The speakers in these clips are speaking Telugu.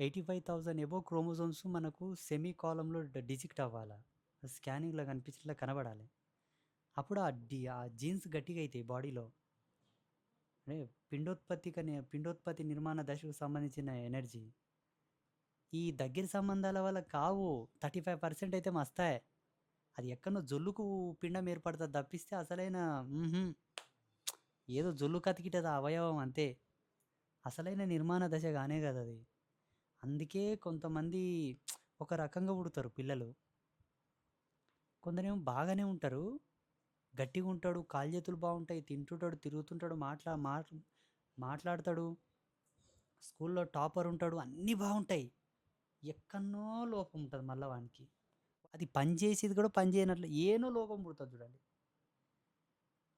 Eighty five thousand above chromosomes మనకు సెమీ కాలంలో డిజిక్ట్ అవ్వాలా? స్కానింగ్లో కనిపించేలా కనబడాలి. అప్పుడు ఆ డి ఆ జీన్స్ గట్టిగా అవుతాయి బాడీలో. అంటే పిండోత్పత్తి కనే పిండోత్పత్తి నిర్మాణ దశకు సంబంధించిన ఎనర్జీ. ఈ దగ్గర సంబంధాల వల్ల కావు. థర్టీ ఫైవ్ పర్సెంట్ అయితే మస్తాయి. అది ఎక్కడో జొల్లుకు పిండం ఏర్పడుతుంది తప్పిస్తే అసలైన ఏదో జొల్లు కతికిటది అవయవం అంతే. అసలైన నిర్మాణ దశ కానే కదా అది అందుకే కొంతమంది ఒక రకంగా పుడతారు పిల్లలు. కొందరేమో బాగానే ఉంటారు. గట్టిగా ఉంటాడు కాలు చేతులు బాగుంటాయి తింటుంటాడు తిరుగుతుంటాడు మాట్లా మాట్ మాట్లాడతాడు స్కూల్లో టాపర్ ఉంటాడు అన్నీ బాగుంటాయి. ఎక్కడో లోపం ఉంటుంది మళ్ళీ వానికి. అది పని చేసేది కూడా పని చేయనట్లు. ఏనో లోపం పుడుతుంది చూడండి.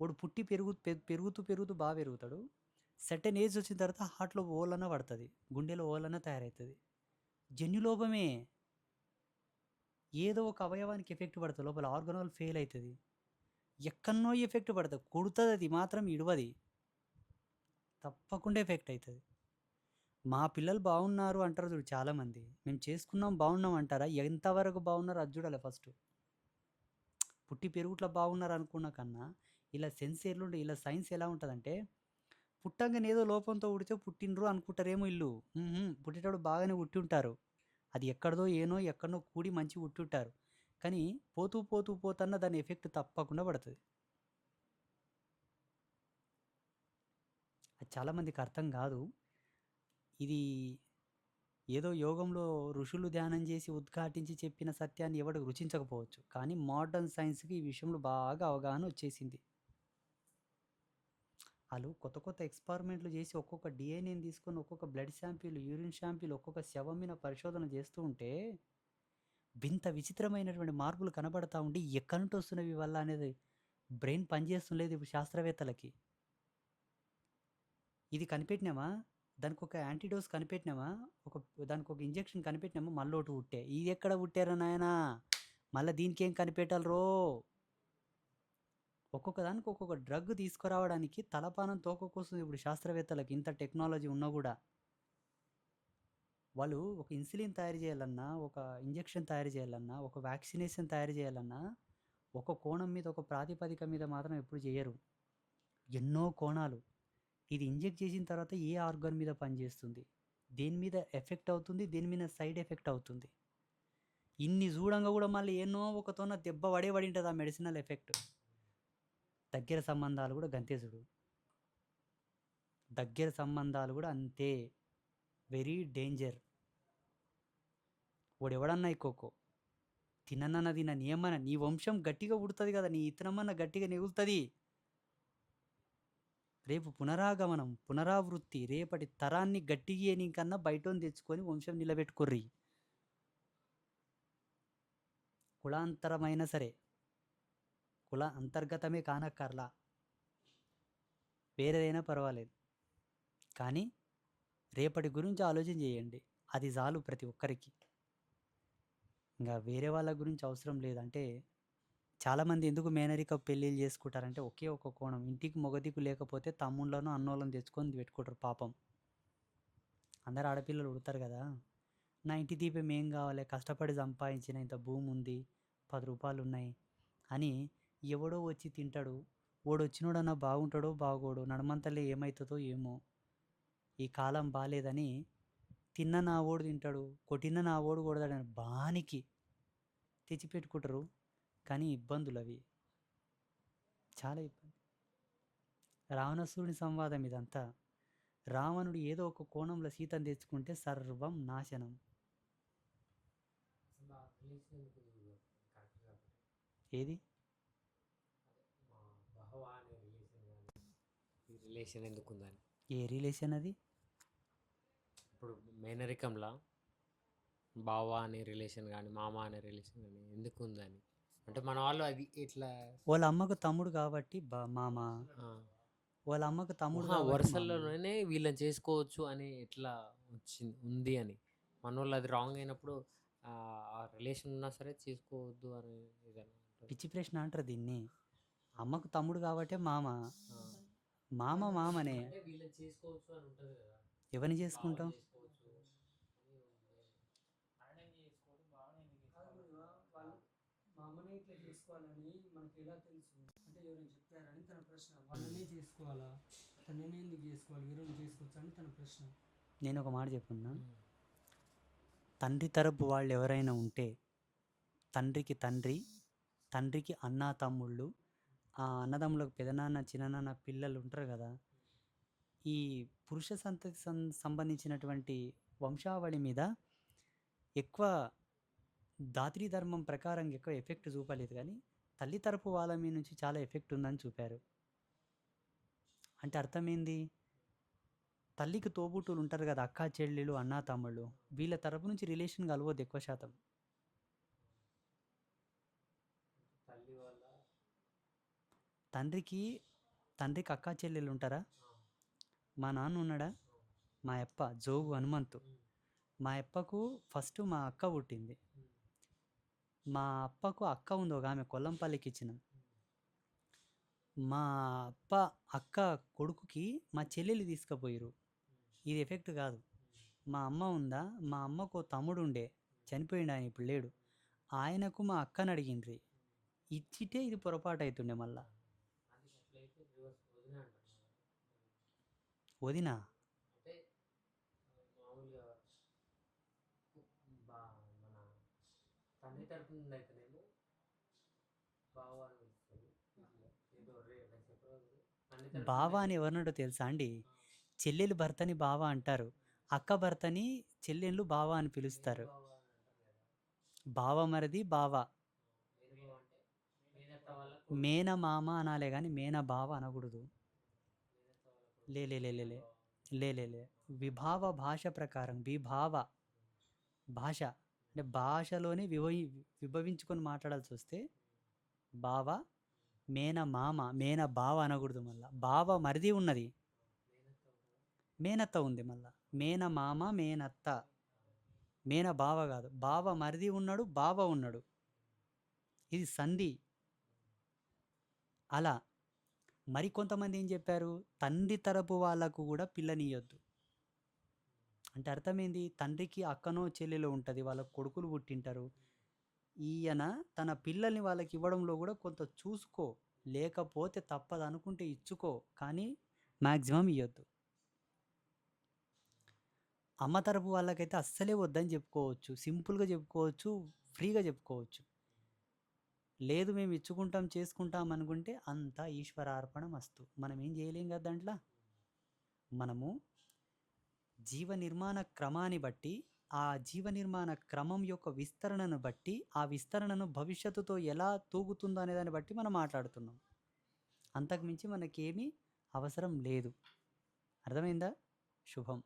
వాడు పుట్టి పెరుగు పెరుగుతూ పెరుగుతూ బాగా పెరుగుతాడు. సర్టెన్ ఏజ్ వచ్చిన తర్వాత హార్ట్లో ఓలన పడుతుంది. గుండెలో ఓలన తయారవుతుంది జన్యులోపమే ఏదో ఒక అవయవానికి ఎఫెక్ట్ పడుతుంది. లోపల ఆర్గనాల్ ఫెయిల్ అవుతుంది ఎక్కడనో ఎఫెక్ట్ పడుతుంది. కుడుతుంది అది మాత్రం ఇడవది. తప్పకుండా ఎఫెక్ట్ అవుతుంది మా పిల్లలు బాగున్నారు అంటారు చూడు చాలామంది. మేము చేసుకున్నాం బాగున్నాం అంటారా? ఎంతవరకు బాగున్నారు అది చూడాలి ఫస్ట్. పుట్టి పెరుగుట్లో బాగున్నారు అనుకున్న కన్నా ఇలా సెన్స్ ఎట్లుంటే ఇలా సైన్స్ ఎలా ఉంటుందంటే పుట్టంగానే ఏదో లోపంతో పుడితే పుట్టినరు అనుకుంటారేమో ఇల్లు. పుట్టేటప్పుడు బాగానే పుట్టి ఉంటారు అది ఎక్కడదో ఏనో ఎక్కడనో కూడి మంచి పుట్టి ఉంటారు కానీ పోతూ పోతూ పోతన్న దాని ఎఫెక్ట్ తప్పకుండా పడుతుంది. అది చాలామందికి అర్థం కాదు. ఇది ఏదో యోగంలో ఋషులు ధ్యానం చేసి ఉద్ఘాటించి చెప్పిన సత్యాన్ని ఎవడు రుచించకపోవచ్చు. కానీ మోడర్న్ సైన్స్కి ఈ విషయంలో బాగా అవగాహన వచ్చేసింది. వాళ్ళు కొత్త కొత్త ఎక్స్పెరిమెంట్లు చేసి ఒక్కొక్క డిఎన్ఏని తీసుకొని ఒక్కొక్క బ్లడ్ శాంపిల్ యూరిన్ శాంపిల్ ఒక్కొక్క శవం మీద పరిశోధన చేస్తూ ఉంటే వింత విచిత్రమైనటువంటి మార్పులు కనబడతా ఉండి ఎక్కడి నుండి వస్తున్నవి వల్ల అనేది బ్రెయిన్ పనిచేస్తుండలేదు ఇప్పుడు శాస్త్రవేత్తలకి. ఇది కనిపెట్టినామా? దానికి ఒక యాంటీడోస్ కనిపెట్టినామా? ఒక దానికి ఒక ఇంజెక్షన్ కనిపెట్టినామా? మళ్ళీ ఒకటి పుట్టే. ఇది ఎక్కడ పుట్టారా నాయనా? మళ్ళీ దీనికి ఏం కనిపెట్టాలరో ఒక్కొక్క దానికి ఒక్కొక్క డ్రగ్ తీసుకురావడానికి తలపానం తోక కోసం ఇప్పుడు శాస్త్రవేత్తలకు ఇంత టెక్నాలజీ ఉన్నా కూడా వాళ్ళు ఒక ఇన్సులిన్ తయారు చేయాలన్నా ఒక ఇంజెక్షన్ తయారు చేయాలన్నా ఒక వ్యాక్సినేషన్ తయారు చేయాలన్నా ఒక కోణం మీద ఒక ప్రాతిపదిక మీద మాత్రం ఎప్పుడు చేయరు. ఎన్నో కోణాలు. ఇది ఇంజెక్ట్ చేసిన తర్వాత ఏ ఆర్గాన్ మీద పనిచేస్తుంది? దేని మీద ఎఫెక్ట్ అవుతుంది? దేని మీద సైడ్ ఎఫెక్ట్ అవుతుంది? ఇన్ని చూడంగా కూడా మళ్ళీ ఎన్నో ఒకతోన దెబ్బ పడే పడి ఉంటుంది ఆ మెడిసినల్ ఎఫెక్ట్. దగ్గర సంబంధాలు కూడా గంతేసుడు దగ్గర సంబంధాలు కూడా అంతే. Very danger. వాడు ఎవడన్నా కోకో? తిననన్న తిన ఏమన్నా నీ వంశం గట్టిగా ఉడుతుంది కదా నీ ఇతనమన్న గట్టిగా నెగులుతుంది. రేపు పునరాగమనం పునరావృత్తి రేపటి తరాన్ని గట్టిగా కన్నా బయటని తెచ్చుకొని వంశం నిలబెట్టుకోర్రి. కులాంతరమైనా సరే. కుల అంతర్గతమే కానక్కర్లా. వేరేదైనా పర్వాలేదు. కానీ రేపటి గురించి ఆలోచన చేయండి. అది చాలు ప్రతి ఒక్కరికి. ఇంకా వేరే వాళ్ళ గురించి అవసరం లేదంటే చాలామంది ఎందుకు మేనరిక పెళ్ళిళ్ళు చేసుకుంటారంటే ఒకే ఒక కోణం. ఇంటికి మొగదికు లేకపోతే తమ్ముళ్ళను అన్నోళ్ళను తెచ్చుకొని పెట్టుకుంటారు పాపం. అందరు ఆడపిల్లలు ఉడతారు కదా. నా ఇంటి దీపం ఏం కావాలి? కష్టపడి సంపాదించిన ఇంత భూమి ఉంది పది రూపాయలు ఉన్నాయి అని ఎవడో వచ్చి తింటాడు ఓడు వచ్చినోడన్నా బాగుంటాడో బాగోడు నడమంతలే ఏమవుతుందో ఏమో. ఈ కాలం బాగాలేదని తిన్న నా ఓడు తింటాడు కొట్టిన నా ఓడు కొడతాడని బానికి తెచ్చిపెట్టుకుంటారు. కానీ ఇబ్బందులు అవి చాలా ఇబ్బంది. రావణాసురుని సంవాదం ఇదంతా. రావణుడు ఏదో ఒక కోణంలో సీతను తెచ్చుకుంటే సర్వం నాశనం. ఏది మా బహవా అనే రిలేషన్ కానీ ఈ రిలేషన్ ఎందుకు ఉందని? ఏ రిలేషన్ అది? ఇప్పుడు మేనరికంలా బావ అనే రిలేషన్ కానీ మామ అనే రిలేషన్ కానీ ఎందుకు ఉందని? అంటే మన వాళ్ళు అది ఇట్లా వాళ్ళ అమ్మకు తమ్ముడు కాబట్టి బా మామ. వాళ్ళ అమ్మకు తమ్ముడు ఆహా, కాబట్టి మామ. వరుసల్లోనే వీళ్ళని చేసుకోవచ్చు అని ఎట్లా వచ్చింది ఉంది అని. మన వాళ్ళు అది రాంగ్ అయినప్పుడు ఆ రిలేషన్ ఉన్నా సరే చేసుకోవద్దు అని ఏదైనా ఉంటుంది. పిచ్చి ప్రశ్న అంటారు దీన్ని. అమ్మకు తమ్ముడు కాబట్టే మామ. ఆ. మామ మామనే. ఎవరిని చేసుకుంటాం నేను ఒక మాట చెప్పున్నా తండ్రి తరపు వాళ్ళు ఎవరైనా ఉంటే తండ్రికి తండ్రి తండ్రికి అన్నా తమ్ముళ్ళు ఆ అన్నదమ్ములకు పెదనాన్న చిన్ననాన్న పిల్లలు ఉంటారు కదా ఈ పురుష సంతతి సం సంబంధించినటువంటి వంశావళి మీద ఎక్కువ దాత్రీ ధర్మం ప్రకారం ఎక్కువ ఎఫెక్ట్ చూపలేదు కానీ తల్లి తరపు వాళ్ళ మీద నుంచి చాలా ఎఫెక్ట్ ఉందని చూపారు. అంటే అర్థమైంది? తల్లికి తోబుట్టులు ఉంటారు కదా అక్క చెల్లెలు అన్న తమ్ముళ్ళు వీళ్ళ తరపు నుంచి రిలేషన్ కలవద్దు ఎక్కువ శాతం తల్లి వల్ల తండ్రికి తండ్రికి అక్క చెల్లెలు ఉంటారా? మా నాన్న ఉన్నాడా? మా అప్ప జోగు హనుమంతు. మా అప్పకు ఫస్ట్ మా అక్క పుట్టింది. మా అప్పకు అక్క ఉంది ఒక ఆమె కొల్లంపల్లికి ఇచ్చినాం. మా అప్ప అక్క కొడుకుకి మా చెల్లెలు తీసుకుపోయారు ఇది ఎఫెక్ట్ కాదు. మా అమ్మ ఉందా? మా అమ్మకు తమ్ముడు ఉండే. చనిపోయిండు ఆయన ఇప్పుడు లేడు. ఆయనకు మా అక్కని అడిగిండ్రి. ఇచ్చిటే ఇది పొరపాటు అవుతుండే మళ్ళా అది అట్లయితే రివర్స్ వదిన అంటారు వదినా? అంటే ఆ, మామూలుగా బా మన తండ్రి తరపు నుండి అయితేనేమో బావ అని పిలుస్తుంది ఏదో రే బావ ఎవరినడో తెలుసా అండి? చెల్లెలు భర్తని బావ అంటారు. అక్క భర్తని చెల్లెళ్ళు బావ అని పిలుస్తారు. బావ మరిది బావ. మేన మామ అనాలే కానీ మేన బావ అనకూడదు. లే లే లే లే లే. లే లే లే. విభావ భాష ప్రకారం విభావ భాష. అంటే భాషలోనే విభవి విభవించుకొని మాట్లాడాల్సి వస్తే బావ మేన మామ మేన బావ అనకూడదు మళ్ళా. బావ మరిది ఉన్నది. మేనత్త మేనత్త ఉంది మళ్ళా. మేన మామ మేనత్త. మేన బావ కాదు. బావ మరిది ఉన్నాడు బావ ఉన్నాడు. ఇది సంధి. అలా. మరి కొంతమంది ఏం చెప్పారు? తండ్రి తరపు వాళ్ళకు కూడా పిల్లనియొద్దు. అంటే అర్థమైంది? తండ్రికి అక్కనో చెల్లెలో ఉంటుంది వాళ్ళ కొడుకులు పుట్టింటారు. ఈయన తన పిల్లల్ని వాళ్ళకి ఇవ్వడంలో కూడా కొంత చూసుకో లేకపోతే తప్పదు అనుకుంటే ఇచ్చుకో కానీ మ్యాక్సిమం ఇవ్వద్దు అమ్మ తరపు వాళ్ళకైతే అస్సలే వద్దని చెప్పుకోవచ్చు. సింపుల్గా చెప్పుకోవచ్చు ఫ్రీగా చెప్పుకోవచ్చు. లేదు మేము ఇచ్చుకుంటాం చేసుకుంటాం అనుకుంటే అంతా ఈశ్వరార్పణ మస్తు మనం ఏం చేయలేం కదా దాంట్లో? మనము జీవ నిర్మాణ క్రమాన్ని బట్టి ఆ జీవ నిర్మాణ క్రమం యొక్క విస్తరణను బట్టి ఆ విస్తరణను భవిష్యత్తుతో ఎలా తూగుతుందో అనే దాన్ని బట్టి మనం మాట్లాడుతున్నాం. అంతకుమించి మనకేమీ అవసరం లేదు. అర్థమైందా? శుభం.